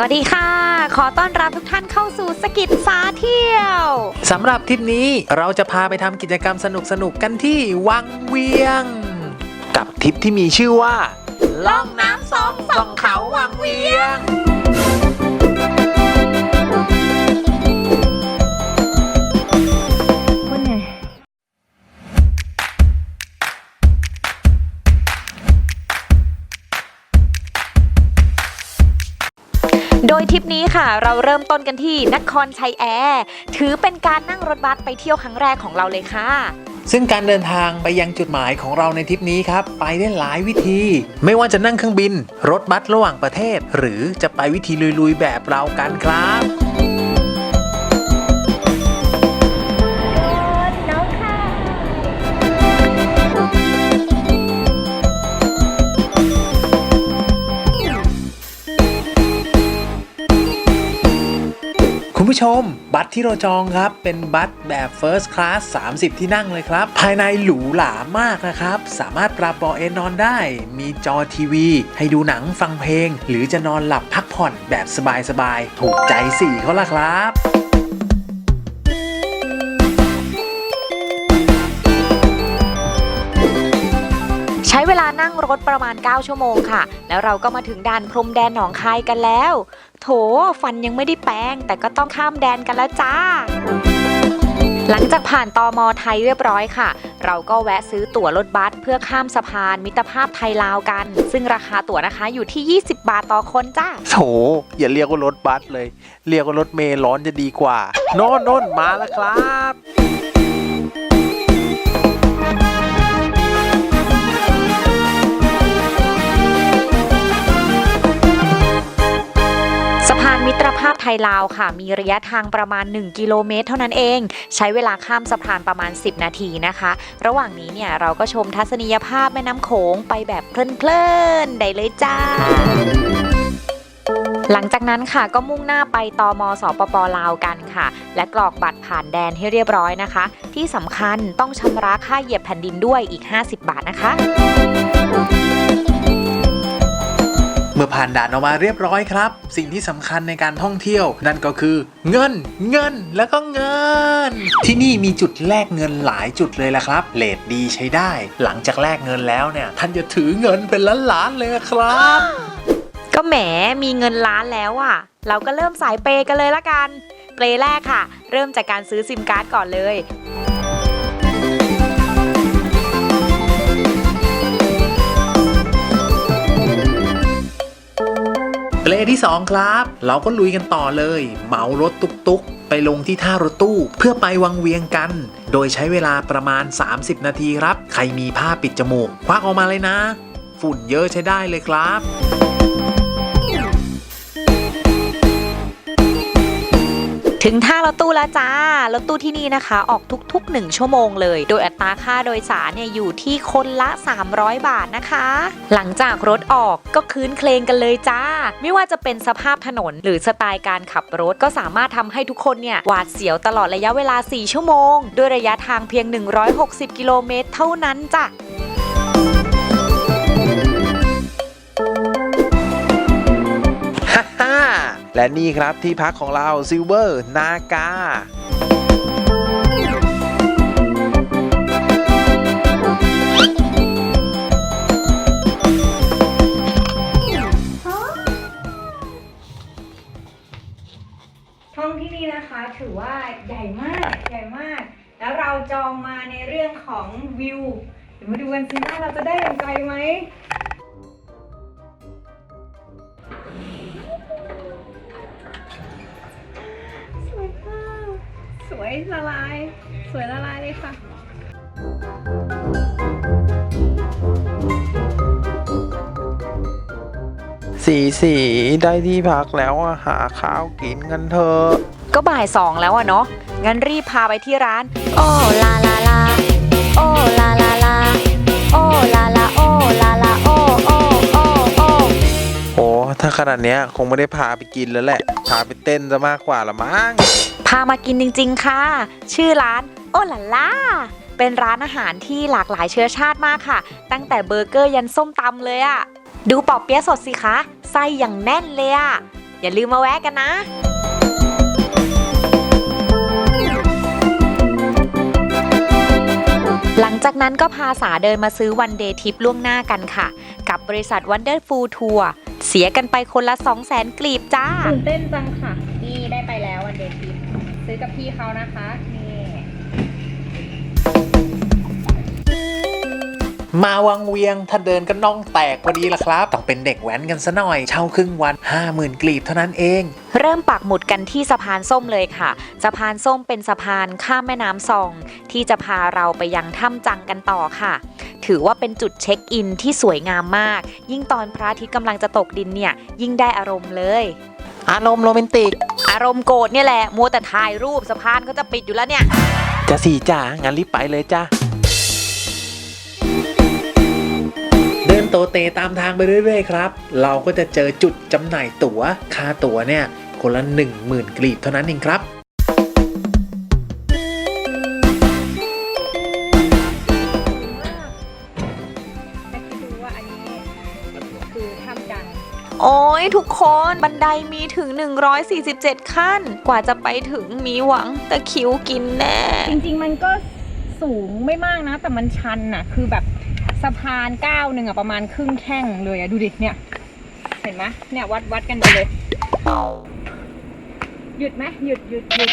สวัสดีค่ะ ขอต้อนรับทุกท่านเข้าสู่สกิจสาเที่ยวสำหรับทริปนี้เราจะพาไปทำกิจกรรมสนุกๆกันที่วังเวียง กับทริปที่มีชื่อว่า ล่องน้ำสองสองเขาวังเวียง เราเริ่มต้นกันที่นครชัยแอร์ถือเป็นการนั่งรถบัสไปเที่ยวครั้งแรกของเราเลยค่ะ ซึ่งการเดินทางไปยังจุดหมายของเราในทริปนี้ครับ ไปได้หลายวิธี ไม่ว่าจะนั่งเครื่องบิน รถบัสระหว่างประเทศ หรือจะไปวิธีลุยๆแบบเรากันครับ คุณผู้ชม บัตรที่เราจองครับ เป็นบัตรแบบ First Class 30 ที่นั่งเลยครับ ภายในหรูหรามากนะครับ สามารถปรับเบาะเอนนอนได้ มีจอทีวี ให้ดูหนังฟังเพลง หรือจะนอนหลับพักผ่อนแบบสบายๆ ถูกใจสี่เขาละครับ เวลานั่งรถประมาณ 9 ชั่วโมงค่ะ แล้วเราก็มาถึงด่านพรมแดนหนองคายกันแล้ว โถฟันยังไม่ได้แปรงแต่ก็ต้องข้ามแดนกันแล้วจ้า หลังจากผ่านตอมอไทยเรียบร้อยค่ะ เราก็แวะซื้อตั๋วรถบัสเพื่อข้ามสะพานมิตรภาพไทยลาวกัน ซึ่งราคาตั๋วนะคะอยู่ที่ 20 บาทต่อคนจ้า โถอย่าเรียกว่ารถบัสเลย เรียกว่ารถเมล์ร้อนจะดีกว่า โน่นโน่นมาแล้วครับานมิตรภาพไทยลาวค่ะ มีระยะทางประมาณ 1 กิโลเมตร เท่านั้นเอง ใช้เวลาข้ามสะพานประมาณ 10 นาทีนะคะ ระหว่างนี้เนี่ยเราก็ชมทัศนียภาพแม่น้ำโขงไปแบบเพลินๆได้เลยจ้าหลังจากนั้นค่ะก็มุ่งหน้าไปตอมสปปลาวกันค่ะ และกรอกบัตรผ่านแดนให้เรียบร้อยนะคะ ที่สำคัญต้องชำระค่าเหยียบแผ่นดินด้วยอีก 50 บาทนะคะ เมื่อผ่านด่านออกมาเรียบร้อยครับ สิ่งที่สำคัญในการท่องเที่ยว นั่นก็คือ เงิน เงินแล้วก็เงิน ที่นี่มีจุดแลกเงินหลายจุดเลยละครับเลทดีใช้ได้ หลังจากแลกเงินแล้วเนี่ย ท่านจะถือเงินเป็นล้านๆเลยครับ ก็แหมมีเงินล้านแล้วอะ เราก็เริ่มสายเปย์กันเลยละกันเปย์แรกค่ะ เริ่มจากการซื้อซิมการ์ดก่อนเลย เลที่2ครับ เราก็ลุยกันต่อเลย เหมารถตุกๆ ไปลงที่ท่ารถตู้ เพื่อไปวังเวียงกัน โดยใช้เวลาประมาณ 30 นาทีครับ ใครมีผ้าปิดจมูก ควักออกมาเลยนะ ฝุ่นเยอะใช้ได้เลยครับ ถึงท่ารถตู้แล้วจ้ารถตู้ที่นี่นะคะ ออกทุกๆ 1 ชั่วโมงเลย โดยอัตราค่าโดยสารเนี่ยอยู่ที่คนละ 300 บาทนะคะ หลังจากรถออกก็คืนเคลงกันเลยจ้า ไม่ว่าจะเป็นสภาพถนนหรือสไตล์การขับรถก็สามารถทำให้ทุกคนเนี่ยหวาดเสียวตลอดระยะเวลา 4 ชั่วโมง ด้วยระยะทางเพียง 160 กิโลเมตรเท่านั้นจ้ะ และนี่ครับที่พักของเราซิลเวอร์นากาห้องที่นี่นะคะถือว่าใหญ่มากใหญ่มาก แล้วเราจองมาในเรื่องของวิวเดี๋ยวมาดูกันสิว่าเราจะได้อย่างใจไหม วยละลาย สวยละลายเลยค่ะสีสีได้ที่พักแล้วอะหาข้าวกินกันเถอะก็บ่ายสองแล้วอะเนาะงั้นรีบพาไปที่ร้าน โอ้ลาลาลาโอ้ลาลาลาโอ้ลาลาโอ้ลาลาโอ้โอ้โอ้โอ้โอ้ถ้าขนาดเนี้ยคงไม่ได้พาไปกินแล้วแหละ พาไปเต้นซะมากกว่าละมั้ง พามากินจริง ๆ ค่ะ ชื่อร้านโอลาลาเป็นร้านอาหารที่หลากหลายเชื้อชาติมากค่ะ ตั้งแต่เบอร์เกอร์ยันส้มตำเลยอะดูปอเปี๊ยะสดสิคะ ไส้อย่างแน่นเลยอะอย่าลืมมาแวะกันนะหลังจากนั้นก็พาสาเดินมาซื้อวันเดย์ทิปล่วงหน้ากันค่ะ กับบริษัท Wonderful Tour เสียกันไปคนละ 2 0 0แสนกลีบจ้าตื่นเต้นจังค่ะ ซื้อกับพี่เขานะคะนี่มาวังเวียงถ้าเดินก็น่องแตกพอดีละครับ ต้องเป็นเด็กแว้นกันซะหน่อย เช่าครึ่งวัน 50,000กลีบเท่านั้นเอง เริ่มปักหมุดกันที่สะพานส้มเลยค่ะ สะพานส้มเป็นสะพานข้ามแม่น้ำซอง ที่จะพาเราไปยังถ้ำจังกันต่อค่ะ ถือว่าเป็นจุดเช็คอินที่สวยงามมาก ยิ่งตอนพระอาทิตย์กำลังจะตกดินเนี่ย ยิ่งได้อารมณ์เลย อารมณ์โรแมนติก อารมณ์โกรธเนี่ยแหละ มัวแต่ถ่ายรูปสะพานก็จะปิดอยู่แล้วเนี่ย จะสี่จ้างั้นรีบไปเลยจ้าเดินโตเตตามทางไปเรื่อยๆครับ เราก็จะเจอจุดจำหน่ายตั๋ว ค่าตั๋วเนี่ย คนละ 10,000กลีบเท่านั้นเองครับ โอ้ยทุกคนบันไดมีถึง 147 ขั้น กว่าจะไปถึงมีหวังตะคริวกินแน่ จริงๆมันก็สูงไม่มากนะ แต่มันชันน่ะ คือแบบสะพานก้าวหนึ่งอะประมาณครึ่งแข้งเลยอะดูดิเนี่ย เห็นไหมเนี่ยวัดวัดกันไปเลย หยุดไหมหยุดหยุดหยุด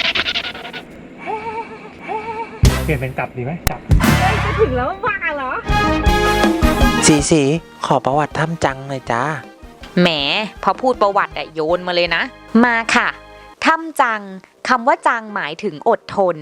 เปลี่ยนเป็นจับดีไหมจับเฮ้ยจะถึงแล้วว่าเหรอ สีสีขอประวัติถ้ำจังหน่อยจ้า แหมพอพูดประวัติอะโยนมาเลยนะ มาค่ะถ้ำจังคำว่าจังหมายถึงอดทน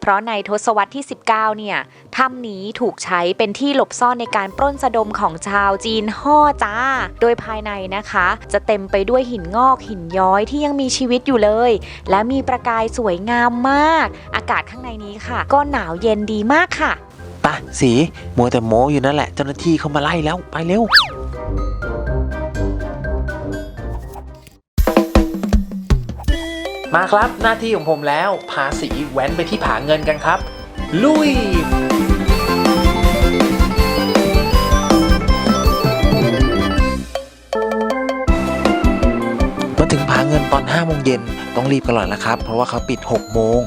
เพราะในทศวรรษที่ 19 เนี่ยถ้ำนี้ถูกใช้เป็นที่หลบซ่อนในการปล้นสะดมของชาวจีนฮ่อจ้า โดยภายในนะคะ จะเต็มไปด้วยหินงอกหินย้อยที่ยังมีชีวิตอยู่เลย และมีประกายสวยงามมาก อากาศข้างในนี้ค่ะ ก็หนาวเย็นดีมากค่ะปะสีมัวแต่โมอยู่นั่นแหละ เจ้าหน้าที่เขามาไล่แล้วไปเร็ว มาครับหน้าที่ของผมแล้วพาสีแว้นไปที่ผาเงินกันครับ ลุยมาถึงผาเงินตอน5โมงเย็นต้องรีบกันหน่อยละครับ เพราะว่าเขาปิด 6 โมง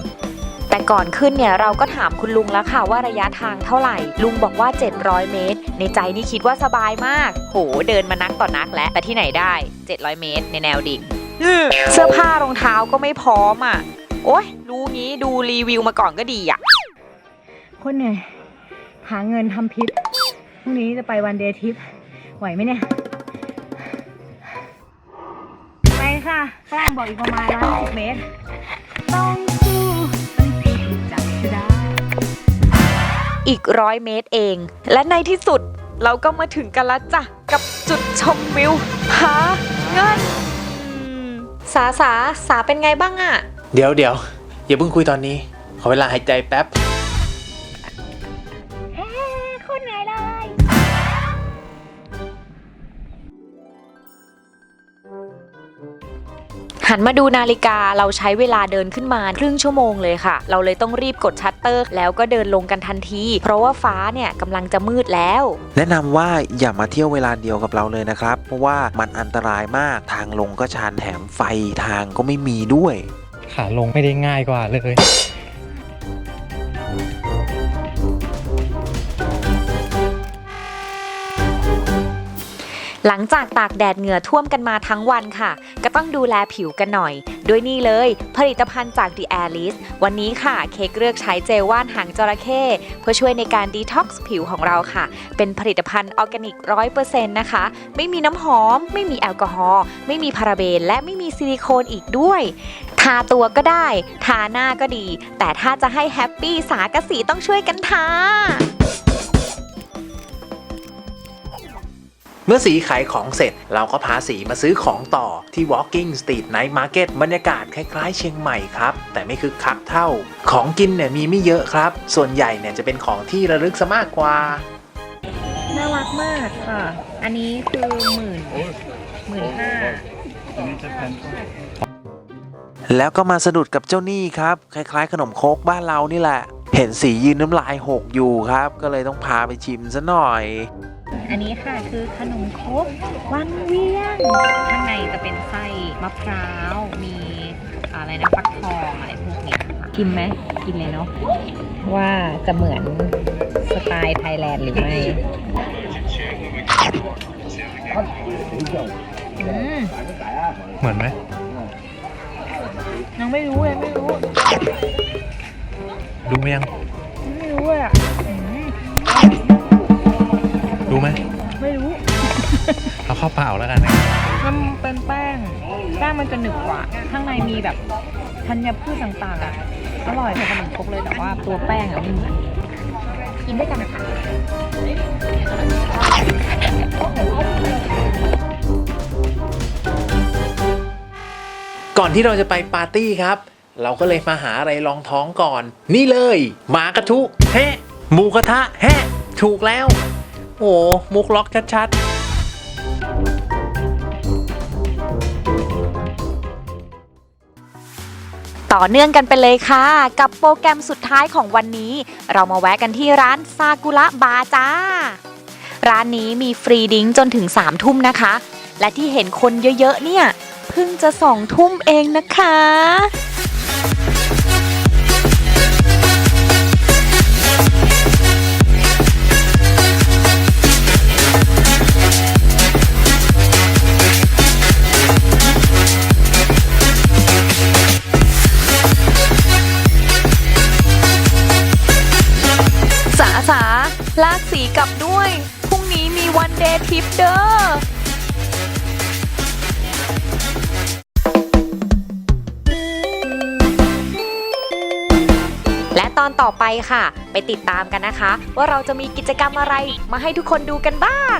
แต่ก่อนขึ้นเนี่ยเราก็ถามคุณลุงแล้วค่ะว่าระยะทางเท่าไหร่ ลุงบอกว่า 700 เมตร ในใจนี่คิดว่าสบายมาก โหเดินมานักต่อนักแล้วแต่ที่ไหนได้ 700 เมตร ในแนวดิ่ง เสื้อผ้ารองเท้าก็ไม่พร้อมอะ โอ๊ย รู้งี้ดูรีวิวมาก่อนก็ดีอะ คนเหนื่อยหาเงินทำพิษพรุ่งนี้จะไปวันเดย์ทริปไหวไหมเนี่ย ไปค่ะฝรั่งบอกอีกประมาณร้อยสิบเมตร ต้องสู้ต้องสู้ถูกจับให้ได้อีกร้อยเมตรเอง และในที่สุดเราก็มาถึงกันแล้วจ้ะ กับจุดชมวิวผาเงินอืม สาสาสาเป็นไงบ้างอะเดี๋ยวเดี๋ยวอย่าเพิ่งคุยตอนนี้ ขอเวลาหายใจแป๊บ หันมาดูนาฬิกาเราใช้เวลาเดินขึ้นมาครึ่งชั่วโมงเลยค่ะ เราเลยต้องรีบกดชัตเตอร์ แล้วก็เดินลงกันทันที เพราะว่าฟ้าเนี่ยกำลังจะมืดแล้ว แนะนำว่าอย่ามาเที่ยวเวลาเดียวกับเราเลยนะครับ เพราะว่ามันอันตรายมากทางลงก็ชันแถมไฟทางก็ไม่มีด้วย ขาลงไม่ได้ง่ายกว่าเลย หลังจากตากแดดเหงื่อท่วมกันมาทั้งวันค่ะ ก็ต้องดูแลผิวกันหน่อย ด้วยนี่เลย ผลิตภัณฑ์จาก The Alice วันนี้ค่ะ เค้กเลือกใช้เจลว่านหางจระเข้เพื่อช่วยในการดีท็อกซ์ผิวของเราค่ะ เป็นผลิตภัณฑ์ออร์แกนิกร้อยเปอร์เซ็นต์นะคะ ไม่มีน้ำหอม ไม่มีแอลกอฮอล์ไม่มีพาราเบน และไม่มีซิลิโคนอีกด้วยทาตัวก็ได้ ทาหน้าก็ดี แต่ถ้าจะให้แฮปปี้สากสีต้องช่วยกันทา มื่อสีขายของเสร็จเราก็พาสีมาซื้อของต่อที่ Walking Street Night Market บรรยากาศคล้ายๆ เชียงใหม่ครับ แต่ไม่คึกคักเท่า ของกินเนี่ยมีไม่เยอะครับ ส่วนใหญ่เนี่ยจะเป็นของที่ระลึกซะมากกว่า น่ารักมากค่ะ อันนี้คือหมื่นหมื่นห้าแล้วก็มาสะดุดกับเจ้านี่ครับ คล้ายๆ ขนมโคกบ้านเรานี่แหละ เห็นสียืนน้ำลายหกอยู่ครับ ก็เลยต้องพาไปชิมซะหน่อย อันนี้ค่ะคือขนมครกวังเวียงข้างในจะเป็นไส้มะพร้าวมีอะไรนะฟักทองอะไรพวกเนี้ยค่ะกินไหมกินเลยเนาะว่าจะเหมือนสไตล์ไทยแลนด์หรือไม่อืมเหมือนไหมยังไม่รู้เลยไม่รู้ ดูไหมยัง ไม่รู้เลยอะอืมดูไหมไม่รู้ เอาข้าวเปล่าแล้วกันนะมันเป็นแป้งแป้งมันจะหนึบกว่า ข้างในมีแบบธัญพืชต่างๆอะ อร่อยเหมือนขนมครกเลยแต่ว่าตัวแป้งอะไม่เหมือนกินด้วยกันค่ะก่อนที่เราจะไปปาร์ตี้ครับ เราก็เลยมาหาอะไรรองท้องก่อน นี่เลยหมากระทุแฮะหมูกระทะแฮะถูกแล้ว โอ้มุกล็อกชัดๆต่อเนื่องกันไปเลยค่ะ กับโปรแกรมสุดท้ายของวันนี้ เรามาแวะกันที่ร้านซากุระบาร์จ้า ร้านนี้มีฟรีดิ้งจนถึง3ามทุ่มนะคะ และที่เห็นคนเยอะๆเนี่ย เพิ่งจะสองทุ่มเองนะคะ ลากสีกลับด้วย พรุ่งนี้มีวันเดย์ทริปเด้อและตอนต่อไปค่ะ ไปติดตามกันนะคะ ว่าเราจะมีกิจกรรมอะไรมาให้ทุกคนดูกันบ้าง